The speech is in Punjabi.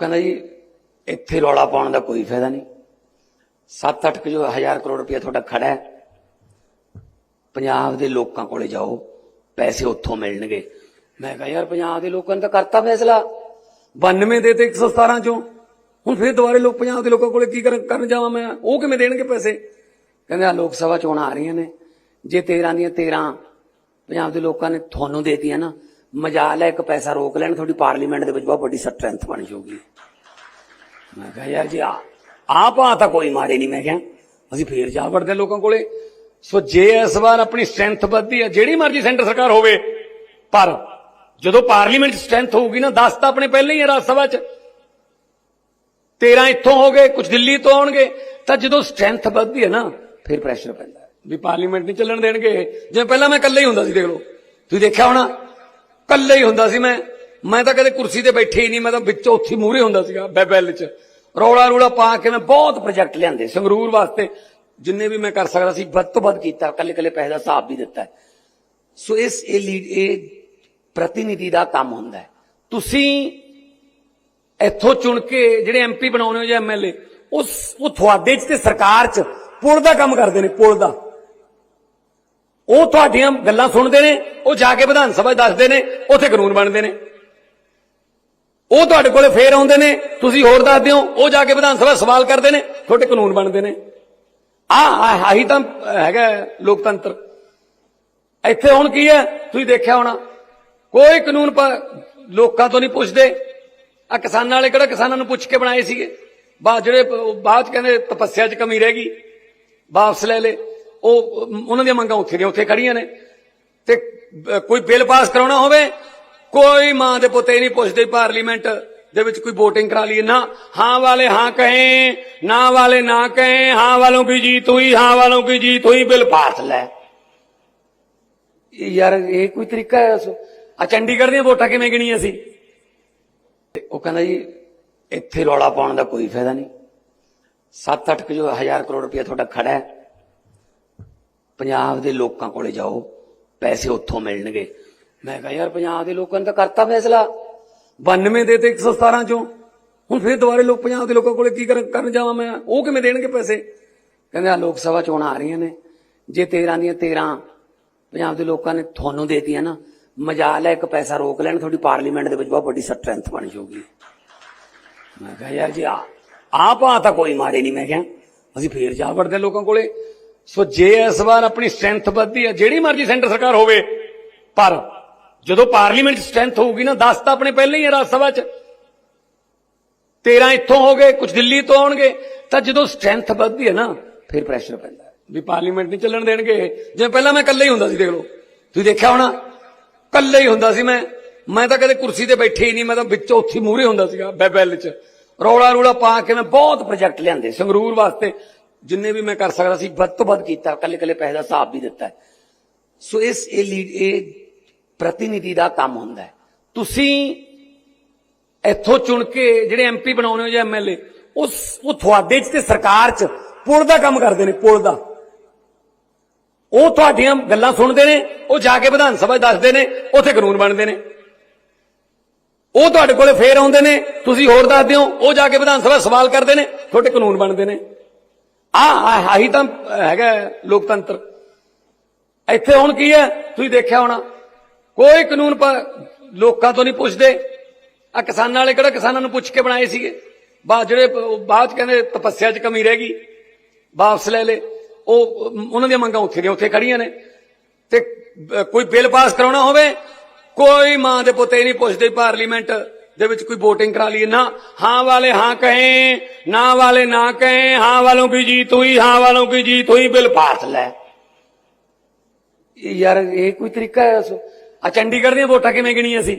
ਕਹਿੰਦਾ ਜੀ, ਇੱਥੇ ਰੌਲਾ ਪਾਉਣ ਦਾ ਕੋਈ ਫਾਇਦਾ ਨਹੀਂ। 7-8 ਜੋ ਹਜ਼ਾਰ ਕਰੋੜ ਰੁਪਏ ਤੁਹਾਡਾ ਖੜਾ ਹੈ। ਪੰਜਾਬ ਦੇ ਲੋਕਾਂ ਕੋਲੇ ਜਾਓ, ਪੈਸੇ ਉੱਥੋਂ ਮਿਲਣਗੇ। ਮੈਂ ਕਿਹਾ ਯਾਰ ਪੰਜਾਬ ਦੇ ਲੋਕਾਂ ਨੇ ਤਾਂ ਕਰਤਾ ਫੈਸਲਾ। 92 ਦੇ ਤੇ 117 ਚੋਂ। ਹੁਣ ਫਿਰ ਦੁਬਾਰੇ ਲੋਕ ਪੰਜਾਬ ਦੇ ਲੋਕਾਂ ਕੋਲੇ ਕੀ ਕਰਨ ਕਰਨ ਜਾਵਾਂ ਮੈਂ? ਉਹ ਕਿਵੇਂ ਦੇਣਗੇ ਪੈਸੇ? ਕਹਿੰਦੇ ਆ ਲੋਕ ਸਭਾ ਚੋਣਾਂ ਆ ਰਹੀਆਂ ਨੇ। ਜੇ 13 ਦੀਆਂ 13 ਪੰਜਾਬ ਦੇ ਲੋਕਾਂ ਨੇ ਤੁਹਾਨੂੰ ਦੇਤੀਆਂ ਨਾ ਮਜਾਲ ਹੈ, ਇੱਕ ਪੈਸਾ ਰੋਕ ਲੈਣ, ਤੁਹਾਡੀ ਪਾਰਲੀਮੈਂਟ ਦੇ ਵਿੱਚ ਬਹੁਤ ਵੱਡੀ ਸਟਰੈਂਥ ਬਣ ਜਾਊਗੀ। ਮੈਂ ਕਿਹਾ, ਯਾਰ ਜੀ, ਆ ਆਪ ਤਾਂ ਕੋਈ ਮਾੜੇ ਨਹੀਂ ਮੈਂ ਕਿਹਾ, ਅਸੀਂ ਫੇਰ ਜਾ ਵੜਦੇ ਲੋਕਾਂ ਕੋਲੇ। ਸੋ ਜੇ ਇਸ ਵਾਰ ਆਪਣੀ ਸਟਰੈਂਥ ਵੱਧਦੀ ਹੈ, ਜਿਹੜੀ ਮਰਜ਼ੀ ਸੈਂਟਰ ਸਰਕਾਰ ਹੋਵੇ, ਪਰ ਜਦੋਂ ਪਾਰਲੀਮੈਂਟ ਸਟਰੈਂਥ ਹੋਊਗੀ ਨਾ 10 ਤਾਂ ਆਪਣੇ ਪਹਿਲਾਂ ਹੀ ਹੈ ਰਾਜ ਸਭਾ 'ਚ। 13 ਇੱਥੋਂ ਹੋ ਗਏ ਕੁਝ ਦਿੱਲੀ ਤੋਂ ਆਉਣਗੇ, ਤਾਂ ਜਦੋਂ ਸਟਰੈਂਥ ਵੱਧਦੀ ਹੈ ਨਾ, ਫਿਰ ਪ੍ਰੈਸ਼ਰ ਪੈਂਦਾ ਵੀ ਪਾਰਲੀਮੈਂਟ ਨਹੀਂ ਚੱਲਣ ਦੇਣਗੇ। ਜਿਵੇਂ ਪਹਿਲਾਂ ਮੈਂ ਇਕੱਲੇ ਹੀ ਹੁੰਦਾ ਸੀ, ਦੇਖ ਲਓ। ਤੁਸੀਂ ਦੇਖਿਆ ਹੋਣਾ ਇਕੱਲਾ ਹੀ ਹੁੰਦਾ ਸੀ ਮੈਂ। ਮੈਂ ਤਾਂ ਕਦੇ ਕੁਰਸੀ ਤੇ ਬੈਠੇ ਹੀ ਨਹੀਂ, ਮੈਂ ਤਾਂ ਵਿੱਚੋਂ ਉੱਥੇ ਮੂਹਰੇ ਹੁੰਦਾ ਸੀਗਾ ਬੈਬੈਲ 'ਚ। ਰੌਲਾ ਰੂਲਾ ਪਾ ਕੇ ਮੈਂ ਬਹੁਤ ਪ੍ਰੋਜੈਕਟ ਲਿਆਂਦੇ, ਸੰਗਰੂਰ ਵਾਸਤੇ। ਜਿੰਨੇ ਵੀ ਮੈਂ ਕਰ ਸਕਦਾ ਸੀ, ਵੱਧ ਤੋਂ ਵੱਧ ਕੀਤਾ, ਕੱਲੇ ਕੱਲੇ ਪੈਸੇ ਦਾ ਹਿਸਾਬ ਵੀ ਦਿੱਤਾ। ਸੋ ਇਸ ਇਹ ਲੀਡ ਇਹ ਪ੍ਰਤੀਨਿਧੀ ਦਾ ਕੰਮ ਹੁੰਦਾ ਹੈ। ਤੁਸੀਂ ਇੱਥੋਂ ਚੁਣ ਕੇ ਜਿਹੜੇ ਐਮਪੀ ਬਣਾਉਣੇ ਹੋ ਜਾਂ ਐਮਐਲਏ ਉਸ ਉਹ ਤੁਹਾਡੇ 'ਚ ਤੇ ਸਰਕਾਰ 'ਚ ਪੁਲ ਦਾ ਕੰਮ ਕਰਦੇ ਨੇ, ਪੁਲ ਦਾ। ਉਹ ਤੁਹਾਡੀਆਂ ਗੱਲਾਂ ਸੁਣਦੇ ਨੇ, ਉਹ ਜਾ ਕੇ ਵਿਧਾਨ ਸਭਾ ਦੱਸਦੇ ਨੇ, ਉੱਥੇ ਕਾਨੂੰਨ ਬਣਦੇ ਨੇ। ਉਹ ਤੁਹਾਡੇ ਕੋਲੇ ਫੇਰ ਆਉਂਦੇ ਨੇ, ਤੁਸੀਂ ਹੋਰ ਦੱਸਦੇ ਹੋ, ਉਹ ਜਾ ਕੇ ਵਿਧਾਨ ਸਭਾ ਸਵਾਲ ਕਰਦੇ ਨੇ, ਤੁਹਾਡੇ ਕਾਨੂੰਨ ਬਣਦੇ ਨੇ। ਆ ਆਹੀ ਤਾਂ ਹੈਗਾ ਲੋਕਤੰਤਰ। ਇੱਥੇ ਹੁਣ ਕੀ ਹੈ, ਤੁਸੀਂ ਦੇਖਿਆ ਹੋਣਾ, ਕੋਈ ਕਾਨੂੰਨ ਲੋਕਾਂ ਤੋਂ ਨਹੀਂ ਪੁੱਛਦੇ। ਆ ਕਿਸਾਨਾਂ ਵਾਲੇ ਕਿਹੜਾ ਕਿਸਾਨਾਂ ਨੂੰ ਪੁੱਛ ਕੇ ਬਣਾਏ ਸੀਗੇ? ਬਾਅਦ ਜਿਹੜੇ ਬਾਅਦ ਚ ਕਹਿੰਦੇ ਤਪੱਸਿਆ 'ਚ ਕਮੀ ਰਹਿ ਗਈ। ਵਾਪਸ ਲੈ ਲੇ ਉਹ, ਉਹਨਾਂ ਦੀਆਂ ਮੰਗਾਂ ਉੱਥੇ ਦੀਆਂ ਉੱਥੇ ਖੜੀਆਂ ਨੇ। ਤੇ ਕੋਈ ਬਿੱਲ ਪਾਸ ਕਰਾਉਣਾ ਹੋਵੇ, ਕੋਈ ਮਾਂ ਦੇ ਪੁੱਤੇ ਨਹੀਂ ਪੁੱਛਦੇ ਪਾਰਲੀਮੈਂਟ ਦੇ ਵਿੱਚ ਕੋਈ ਵੋਟਿੰਗ ਕਰਾ ਲਈ ਨਾ, ਹਾਂ ਵਾਲੇ ਹਾਂ ਕਹੇ, ਨਾ ਵਾਲੇ ਨਾ ਕਹੇ, ਹਾਂ ਵਾਲੋਂ ਕੀ ਜੀਤ ਹੋਈ, ਹਾਂ ਵਾਲੋਂ ਕੀ ਜੀਤ ਹੋਈ, ਬਿੱਲ ਪਾਸ ਲੈ। ਇਹ ਯਾਰ, ਇਹ ਕੋਈ ਤਰੀਕਾ ਹੈ ਆ ਚੰਡੀਗੜ੍ਹ ਦੀਆਂ ਵੋਟਾਂ ਕਿਵੇਂ ਗਿਣੀਆਂ ਸੀ? ਉਹ ਕਹਿੰਦਾ ਜੀ, ਇੱਥੇ ਰੌਲਾ ਪਾਉਣ ਦਾ ਕੋਈ ਫਾਇਦਾ ਨਹੀਂ। 7-8 ਹਜ਼ਾਰ ਕਰੋੜ ਰੁਪਏ ਤੁਹਾਡਾ ਖੜਾ ਹੈ। ਪੰਜਾਬ ਦੇ ਲੋਕਾਂ ਕੋਲੇ ਜਾਓ, ਪੈਸੇ ਉੱਥੋਂ ਮਿਲਣਗੇ। ਮੈਂ ਕਿਹਾ, ਯਾਰ, ਪੰਜਾਬ ਦੇ ਲੋਕਾਂ ਨੇ ਤਾਂ ਕਰਤਾ ਫੈਸਲਾ। 92 ਦੇ ਤੇ 117 ਚੋਂ। ਹੁਣ ਫਿਰ ਦੁਬਾਰੇ ਲੋਕ ਪੰਜਾਬ ਦੇ ਲੋਕਾਂ ਕੋਲੇ ਕੀ ਕਰਨ ਜਾਵਾਂ ਮੈਂ? ਉਹ ਕਿਵੇਂ ਦੇਣਗੇ ਪੈਸੇ? ਕਹਿੰਦੇ ਆ ਲੋਕ ਸਭਾ ਚੋਣਾਂ ਆ ਰਹੀਆਂ ਨੇ। ਜੇ 13 ਦੀਆਂ 13 ਪੰਜਾਬ ਦੇ ਲੋਕਾਂ ਨੇ ਤੁਹਾਨੂੰ ਦੇਤੀਆਂ ਨਾ ਮਜਾਲ ਹੈ ਇੱਕ ਪੈਸਾ ਰੋਕ ਲੈਣ, ਤੁਹਾਡੀ ਪਾਰਲੀਮੈਂਟ ਦੇ ਵਿੱਚ ਬਹੁਤ ਵੱਡੀ ਸਟਰੈਂਥ ਬਣ ਜਾਊਗੀ। ਮੈਂ ਕਿਹਾ, ਯਾਰ, ਜੀ ਆ ਆਪ ਆ ਤਾਂ ਕੋਈ ਮਾੜੇ ਨਹੀਂ। ਮੈਂ ਕਿਹਾ, ਅਸੀਂ ਫੇਰ ਜਾ ਵੜਦੇ ਲੋਕਾਂ ਕੋਲੇ। ਸੋ ਜੇ ਇਸ ਵਾਰ ਆਪਣੀ ਸਟਰੈਂਥ ਵੱਧਦੀ ਹੈ, ਜਿਹੜੀ ਮਰਜ਼ੀ ਸੈਂਟਰ ਸਰਕਾਰ ਹੋਵੇ, ਪਰ ਜਦੋਂ ਪਾਰਲੀਮੈਂਟ ਸਟਰੈਂਥ ਹੋਊਗੀ ਨਾ 10 ਤਾਂ ਆਪਣੇ ਪਹਿਲਾਂ ਹੀ ਹੈ ਰਾਜ ਸਭਾ 'ਚ। 13 ਇੱਥੋਂ ਹੋ ਗਏ ਕੁਝ ਦਿੱਲੀ ਤੋਂ ਆਉਣਗੇ। ਤਾਂ ਜਦੋਂ ਸਟਰੈਂਥ ਵੱਧਦੀ ਹੈ ਨਾ, ਫਿਰ ਪ੍ਰੈਸ਼ਰ ਪੈਂਦਾ ਵੀ ਪਾਰਲੀਮੈਂਟ ਨਹੀਂ ਚੱਲਣ ਦੇਣਗੇ। ਜਿਵੇਂ ਪਹਿਲਾਂ ਮੈਂ ਇਕੱਲੇ ਹੀ ਹੁੰਦਾ ਸੀ, ਦੇਖ ਲਓ। ਤੁਸੀਂ ਦੇਖਿਆ ਹੋਣਾ, ਇਕੱਲਾ ਹੀ ਹੁੰਦਾ ਸੀ ਮੈਂ। ਮੈਂ ਤਾਂ ਕਦੇ ਕੁਰਸੀ ਤੇ ਬੈਠੇ ਹੀ ਨਹੀਂ, ਮੈਂ ਤਾਂ ਵਿੱਚੋਂ ਉੱਥੇ ਮੂਹਰੇ ਹੁੰਦਾ ਸੀਗਾ, ਬੈਬੈਲ 'ਚ। ਰੌਲਾ ਰੂਲਾ ਪਾ ਕੇ ਮੈਂ ਬਹੁਤ ਪ੍ਰੋਜੈਕਟ ਲਿਆਂਦੇ, ਸੰਗਰੂਰ ਵਾਸਤੇ। ਜਿੰਨੇ ਵੀ ਮੈਂ ਕਰ ਸਕਦਾ ਸੀ, ਵੱਧ ਤੋਂ ਵੱਧ ਕੀਤਾ ਕੱਲੇ ਕੱਲੇ ਪੈਸੇ ਦਾ ਹਿਸਾਬ ਵੀ ਦਿੱਤਾ ਸੋ ਇਸ, ਇਹ ਲੀਡ, ਇਹ ਪ੍ਰਤੀਨਿਧੀ ਦਾ ਕੰਮ ਹੁੰਦਾ ਹੈ। ਤੁਸੀਂ ਇੱਥੋਂ ਚੁਣ ਕੇ ਜਿਹੜੇ ਐਮਪੀ ਬਣਾਉਣੇ ਹੋ ਜਾਂ ਐਮਐਲਏ ਉਸ, ਉਹ ਤੁਹਾਡੇ 'ਚ ਤੇ ਸਰਕਾਰ 'ਚ ਪੁਲ ਦਾ ਕੰਮ ਕਰਦੇ ਨੇ, ਪੁਲ ਦਾ। ਉਹ ਤੁਹਾਡੀਆਂ ਗੱਲਾਂ ਸੁਣਦੇ ਨੇ, ਉਹ ਜਾ ਕੇ ਵਿਧਾਨ ਸਭਾ ਦੱਸਦੇ ਨੇ, ਉੱਥੇ ਕਾਨੂੰਨ ਬਣਦੇ ਨੇ। ਉਹ ਤੁਹਾਡੇ ਕੋਲੇ ਫੇਰ ਆਉਂਦੇ ਨੇ, ਤੁਸੀਂ ਹੋਰ ਦੱਸਦੇ ਹੋ, ਉਹ ਜਾ ਕੇ ਵਿਧਾਨ ਸਭਾ ਸਵਾਲ ਕਰਦੇ ਨੇ, ਤੁਹਾਡੇ ਕਾਨੂੰਨ ਬਣਦੇ ਨੇ। ਆ ਆਹੀ ਤਾਂ ਹੈਗਾ ਲੋਕਤੰਤਰ। ਇੱਥੇ ਹੁਣ ਕੀ ਹੈ? ਤੁਸੀਂ ਦੇਖਿਆ ਹੋਣਾ। ਕੋਈ ਕਾਨੂੰਨ ਲੋਕਾਂ ਤੋਂ ਨਹੀਂ ਪੁੱਛਦੇ। ਆ ਕਿਸਾਨਾਂ ਵਾਲੇ ਕਿਹੜਾ ਕਿਸਾਨਾਂ ਨੂੰ ਪੁੱਛ ਕੇ ਬਣਾਏ ਸੀਗੇ? ਬਾਅਦ ਜਿਹੜੇ ਬਾਅਦ ਚ ਕਹਿੰਦੇ ਤਪੱਸਿਆ 'ਚ ਕਮੀ ਰਹਿ ਗਈ। ਵਾਪਸ ਲੈ ਲੇ ਉਹ, ਉਹਨਾਂ ਦੀਆਂ ਮੰਗਾਂ ਉੱਥੇ ਦੀਆਂ ਉੱਥੇ ਖੜੀਆਂ ਨੇ। ਤੇ ਕੋਈ ਬਿੱਲ ਪਾਸ ਕਰਾਉਣਾ ਹੋਵੇ? ਕੋਈ ਮਾਂ ਦੇ ਪੁੱਤੇ ਨਹੀਂ ਪੁੱਛਦੇ ਪਾਰਲੀਮੈਂਟ। ਦੇ ਵਿੱਚ ਕੋਈ VOTING ਕਰਾ ਲਈਏ ਨਾ ਹਾਂ ਵਾਲੇ ਹਾਂ ਕਹੇ ਨਾ ਵਾਲੇ ਨਾ ਕਹੇ ਹਾਂ ਵਾਲੋਂ ਕੀ जीत हुई ਹਾਂ ਵਾਲੋਂ ਕੀ जीत हुई ਬਿੱਲ ਪਾਸ ਲੈ ਇਹ ਯਾਰ ਇਹ ਕੋਈ ਤਰੀਕਾ ਹੈ ਸੋ ਆ ਚੰਡੀਗੜ੍ਹ ਦੀਆਂ ਵੋਟਾਂ ਕਿਵੇਂ ਗਿਣੀਆਂ ਸੀ